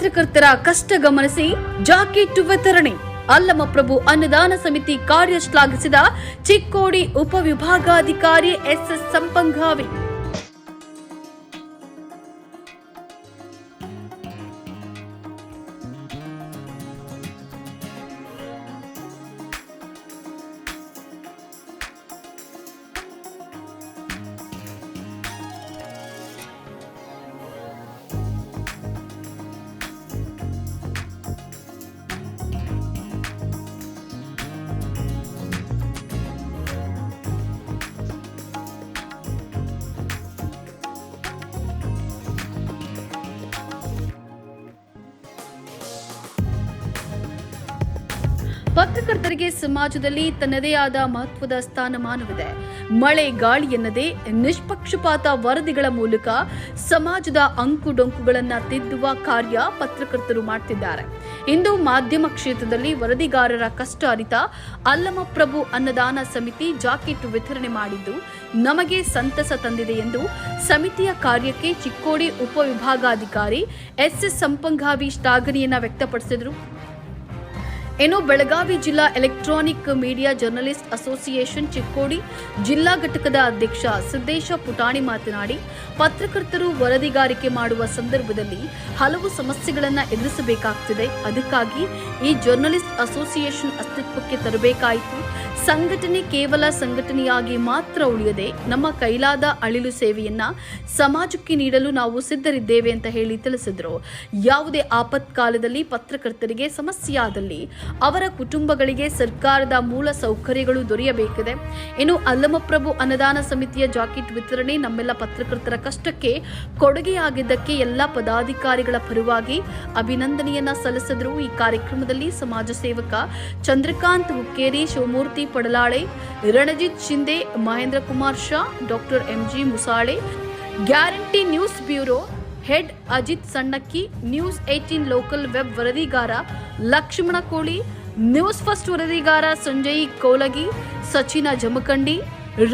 ಪತ್ರಕರ್ತರ ಕಷ್ಟ ಗಮನಿಸಿ ಜಾಕೆಟ್ ವಿತರಣೆ ಅಲ್ಲಮಪ್ರಭು ಅನ್ನದಾನ ಸಮಿತಿ ಕಾರ್ಯ ಶ್ಲಾಘಿಸಿದ ಚಿಕ್ಕೋಡಿ ಉಪವಿಭಾಗಾಧಿಕಾರಿ ಎಸ್ಎಸ್ ಸಂಪಂಗಾವಿ. ಪತ್ರಕರ್ತರಿಗೆ ಸಮಾಜದಲ್ಲಿ ತನ್ನದೇ ಆದ ಮಹತ್ವದ ಸ್ಥಾನಮಾನವಿದೆ. ಮಳೆ ಗಾಳಿ ಎನ್ನದೇ ನಿಷ್ಪಕ್ಷಪಾತ ವರದಿಗಳ ಮೂಲಕ ಸಮಾಜದ ಅಂಕುಡೊಂಕುಗಳನ್ನು ತಿದ್ದುವ ಕಾರ್ಯ ಪತ್ರಕರ್ತರು ಮಾಡ್ತಿದ್ದಾರೆ. ಇಂದು ಮಾಧ್ಯಮ ಕ್ಷೇತ್ರದಲ್ಲಿ ವರದಿಗಾರರ ಕಷ್ಟ ಅರಿತ ಅಲ್ಲಮಪ್ರಭು ಅನ್ನದಾನ ಸಮಿತಿ ಜಾಕೆಟ್ ವಿತರಣೆ ಮಾಡಿದ್ದು, ನಮಗೆ ಸಂತಸ ತಂದಿದೆ ಎಂದು ಸಮಿತಿಯ ಕಾರ್ಯಕ್ಕೆ ಚಿಕ್ಕೋಡಿ ಉಪವಿಭಾಗಾಧಿಕಾರಿ ಎಸ್ಎಸ್ ಸಂಪಂಗಾವಿ ಶ್ಲಾಘನೆಯನ್ನ ವ್ಯಕ್ತಪಡಿಸಿದರು. ಇನ್ನು ಬೆಳಗಾವಿ ಜಿಲ್ಲಾ electronic media journalist association Chikkodi ಜಿಲ್ಲಾ ಘಟಕದ ಅಧ್ಯಕ್ಷ ಸಿದ್ದೇಶ ಪುಟಾಣಿ ಮಾತನಾಡಿ, ಪತ್ರಕರ್ತರು ವರದಿಗಾರಿಕೆ ಮಾಡುವ ಸಂದರ್ಭದಲ್ಲಿ ಹಲವು ಸಮಸ್ಯೆಗಳನ್ನು ಎದುರಿಸಬೇಕಾಗ್ತಿದೆ. ಅದಕ್ಕಾಗಿ ಈ ಜರ್ನಲಿಸ್ಟ್ ಅಸೋಸಿಯೇಷನ್ ಅಸ್ತಿತ್ವಕ್ಕೆ ತರಬೇಕಾಯಿತು. ಸಂಘಟನೆ ಕೇವಲ ಸಂಘಟನೆಯಾಗಿ ಮಾತ್ರ ಉಳಿಯದೆ, ನಮ್ಮ ಕೈಲಾದ ಅಳಿಲು ಸೇವೆಯನ್ನ ಸಮಾಜಕ್ಕೆ ನೀಡಲು ನಾವು ಸಿದ್ಧರಿದ್ದೇವೆ ಅಂತ ಹೇಳಿ ತಿಳಿಸಿದರು. ಯಾವುದೇ ಆಪತ್ಕಾಲದಲ್ಲಿ ಪತ್ರಕರ್ತರಿಗೆ ಸಮಸ್ಯೆಯಾದಲ್ಲಿ ಅವರ ಕುಟುಂಬಗಳಿಗೆ ಸರ್ಕಾರದ ಮೂಲ ಸೌಕರ್ಯಗಳು ದೊರೆಯಬೇಕಿದೆ. ಇನ್ನು ಅಲ್ಲಮಪ್ರಭು ಅನುದಾನ ಸಮಿತಿಯ ಜಾಕೆಟ್ ವಿತರಣೆ ನಮ್ಮೆಲ್ಲ ಪತ್ರಕರ್ತರ ಕಷ್ಟಕ್ಕೆ ಕೊಡುಗೆಯಾಗಿದ್ದಕ್ಕೆ ಎಲ್ಲ ಪದಾಧಿಕಾರಿಗಳ ಪರವಾಗಿ ಅಭಿನಂದನೆಯನ್ನ ಸಲ್ಲಿಸಿದರು ಈ ಕಾರ್ಯಕ್ರಮದಲ್ಲಿ ಸಮಾಜ ಸೇವಕ Chandrakant Hukkeri, Shivamurthy Padalale, Ranjit Shinde Mahendra Kumar Shah, doctor MG Musale. Guarantee news bureau head Ajit Sannakki, news eighteen local web ವರದಿಗಾರ Lakshmana Koli, news first ವರದಿಗಾರ ಸಂಜಯ್ ಕೋಲಗಿ, ಸಚಿನ ಜಮಖಂಡಿ,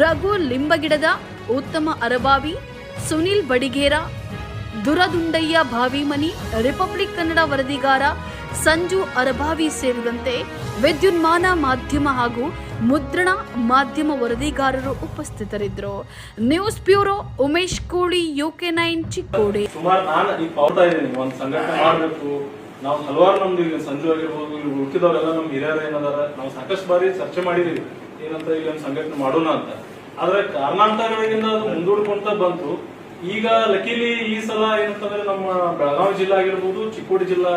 ರಘು ಲಿಂಬಗಿಡದ ಉತ್ತಮ ಅರಬಾವಿ, ಸುನಿಲ್ ಬಡಿಗೇರ, ದುರದುಂಡಯ್ಯ ಭಾವಿಮನಿ, ರಿಪಬ್ಲಿಕ್ ಕನ್ನಡ ವರದಿಗಾರ ಸಂಜು ಅರಬಾವಿ ಸೇರಿದಂತೆ ವಿದ್ಯುನ್ಮಾನ ಮಾಧ್ಯಮ ಹಾಗೂ ಮುದ್ರಣ ಮಾಧ್ಯಮ ವರದಿಗಾರರು ಉಪಸ್ಥಿತರಿದ್ದರು. ನ್ಯೂಸ್ ಬ್ಯೂರೋ ಉಮೇಶ್ ಕೋಳಿ, ಯುಕೆ ನೈನ್ ಚಿಕ್ಕೋಡಿ. ಸುಮಾರು ನಾನು ಈಗ ಪಾವ್ತಾ ಇದ್ದೀನಿ. ಒಂದು ಸಂಘಟನೆ ಮಾಡಬೇಕು. ನಾವು ಹಲವಾರು ನಮ್ದು ಈಗ ಸಂಜು ಆಗಿರ್ಬೋದು, ಇಲ್ಲಿ ಉಳ್ಕಿದವರೆಲ್ಲ ನಮ್ ಹಿರಿಯರು ಏನದಾರ. ನಾವು ಸಾಕಷ್ಟು ಬಾರಿ ಚರ್ಚೆ ಮಾಡಿದೀವಿ. ಏನಂತ ಈಗ ಒಂದು ಸಂಘಟನೆ ಮಾಡೋಣ ಅಂತ. ಆದ್ರೆ ಕಾರಣಾಂತರಗಳಿಂದ ಅದು ಮುಂದೂಡ್ಕೊಂತ ಬಂತು. ಈಗ ಲಕೀಲಿ ಈ ಸಲ ಏನಂತಂದ್ರೆ ನಮ್ಮ ಬೆಳಗಾವಿ ಜಿಲ್ಲಾ ಆಗಿರ್ಬೋದು, ಚಿಕ್ಕೋಡಿ ಜಿಲ್ಲಾ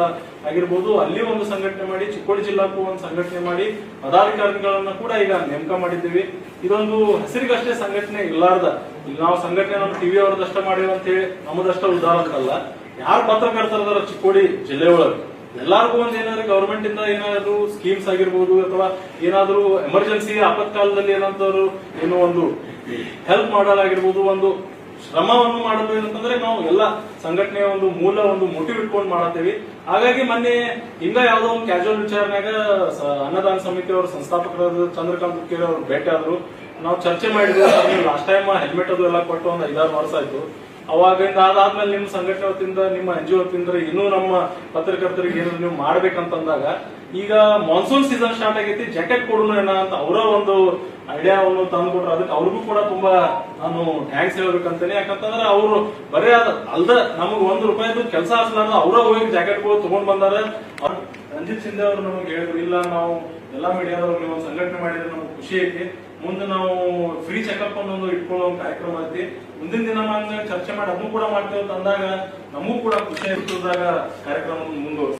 ಆಗಿರ್ಬೋದು, ಅಲ್ಲಿ ಒಂದು ಸಂಘಟನೆ ಮಾಡಿ, ಚಿಕ್ಕೋಡಿ ಜಿಲ್ಲಾಕ್ಕೂ ಒಂದು ಸಂಘಟನೆ ಮಾಡಿ, ಪದಾಧಿಕಾರಿಗಳನ್ನ ಕೂಡ ಈಗ ನೇಮಕ ಮಾಡಿದ್ದೀವಿ. ಇದೊಂದು ಹಸಿರಿಗಷ್ಟೇ ಸಂಘಟನೆ ಇಲ್ಲಾರ್ದ. ಈಗ ನಾವು ಸಂಘಟನೆ ನಮ್ಮ ಟಿವಿ ಅವ್ರದಷ್ಟ ಮಾಡಿವಿ ಅಂತ ಹೇಳಿ ನಮ್ಮದಷ್ಟ ಉದಾಹರಣೆ ಅಂತಲ್ಲ. ಯಾರು ಪತ್ರಕರ್ತರದಾರ ಚಿಕ್ಕೋಡಿ ಜಿಲ್ಲೆ ಒಳಗೆ? ಎಲ್ಲಾರ್ಗು ಒಂದ್ ಏನಾದ್ರು ಗವರ್ಮೆಂಟ್ ಇಂದ ಏನಾದ್ರು ಸ್ಕೀಮ್ಸ್ ಆಗಿರ್ಬೋದು ಅಥವಾ ಏನಾದ್ರು ಎಮರ್ಜೆನ್ಸಿ ಆಪತ್ಕಾಲದಲ್ಲಿ ಏನಂತವ್ರು ಏನೋ ಒಂದು ಹೆಲ್ಪ್ ಮಾಡಲಾಗಿರ್ಬೋದು, ಒಂದು ಶ್ರಮವನ್ನು ಮಾಡಲು ಏನಂತಂದ್ರೆ ನಾವು ಎಲ್ಲ ಸಂಘಟನೆಯ ಒಂದು ಮೂಲ, ಒಂದು ಮೋಟಿವ್ ಇಟ್ಕೊಂಡು ಮಾಡತ್ತೇವಿ. ಹಾಗಾಗಿ ಮೊನ್ನೆ ಹಿಂಗ ಯಾವ್ದೋ ಒಂದು ಕ್ಯಾಶುವಲ್ ವಿಚಾರನ್ಯಾಗ ಅನ್ನದಾನ ಸಮಿತಿ ಅವ್ರ ಸಂಸ್ಥಾಪಕರಾದ ಚಂದ್ರಕಾಂತ್ ಹುಕ್ಕೇರಿ ಅವ್ರು ಭೇಟಿ ಆದ್ರು. ನಾವು ಚರ್ಚೆ ಮಾಡಿದ್ವಿ. ಲಾಸ್ಟ್ ಟೈಮ್ ಹೆಲ್ಮೆಟ್ ಅದು ಎಲ್ಲ ಕೊಟ್ಟು ಒಂದು ಐದಾರು ವರ್ಷ ಆಯ್ತು. ಅವಾಗಿಂದ ಅದಾದ್ಮೇಲೆ ನಿಮ್ಮ ಸಂಘಟನೆ ವತಿಯಿಂದ ನಿಮ್ಮ ಎನ್ ಜಿ ವತಿಯಿಂದ ಇನ್ನೂ ನಮ್ಮ ಪತ್ರಕರ್ತರಿಗೆ ಏನಾದ್ರು ನೀವು ಮಾಡ್ಬೇಕಂತಂದಾಗ ಈಗ ಮಾನ್ಸೂನ್ ಸೀಸನ್ ಸ್ಟಾರ್ಟ್ ಆಗೈತಿ ಜಾಕೆಟ್ ಕೊಡೋಣ ಅಂತ ಅವರ ಒಂದು ಐಡಿಯಾವನ್ನು ತಂದು ಕೊಟ್ರು ಅದಕ್ಕೆ ಅವ್ರಿಗೂ ಕೂಡ ತುಂಬಾ ನಾನು ಥ್ಯಾಂಕ್ಸ್ ಹೇಳ್ಬೇಕಂತಾನೆ. ಯಾಕಂತಂದ್ರೆ ಅವರು ಬರೇ ಅದ ಅಲ್ದ ನಮಗ್ ಒಂದ್ ರೂಪಾಯಿದು ಕೆಲಸ ಹಚ್ಲಾರ್ದ ಅವರ ಹೋಗಿ ಜಾಕೆಟ್ಗಳು ತಗೊಂಡ್ ಬಂದಾರ. ರಂಜಿತ್ ಸಿಂಧೆ ಅವರು ನಮಗೆ ಹೇಳಿದ್ರು, ಇಲ್ಲ, ನಾವು ಎಲ್ಲಾ ಮೀಡಿಯಾದವ್ರು ಒಂದು ಸಂಘಟನೆ ಮಾಡಿದ್ರೆ ನಮ್ಗೆ ಖುಷಿ ಐತಿ. ಮುಂದೆ ನಾವು ಫ್ರೀ ಚೆಕಪ್ ಇಟ್ಕೊಳ್ಳೋ ಒಂದು ಕಾರ್ಯಕ್ರಮ ಐತಿ. ಮುಂದಿನ ದಿನ ನಾವು ಚರ್ಚೆ ಮಾಡಿ ಅದನ್ನು ಕೂಡ ಮಾಡ್ತೇವೆ ಅಂತ ಅಂದಾಗ ನಮಗೂ ಕೂಡ ಖುಷಿ ಇರ್ತದಾಗ ಕಾರ್ಯಕ್ರಮ ಮುಂದುವರ್ಸ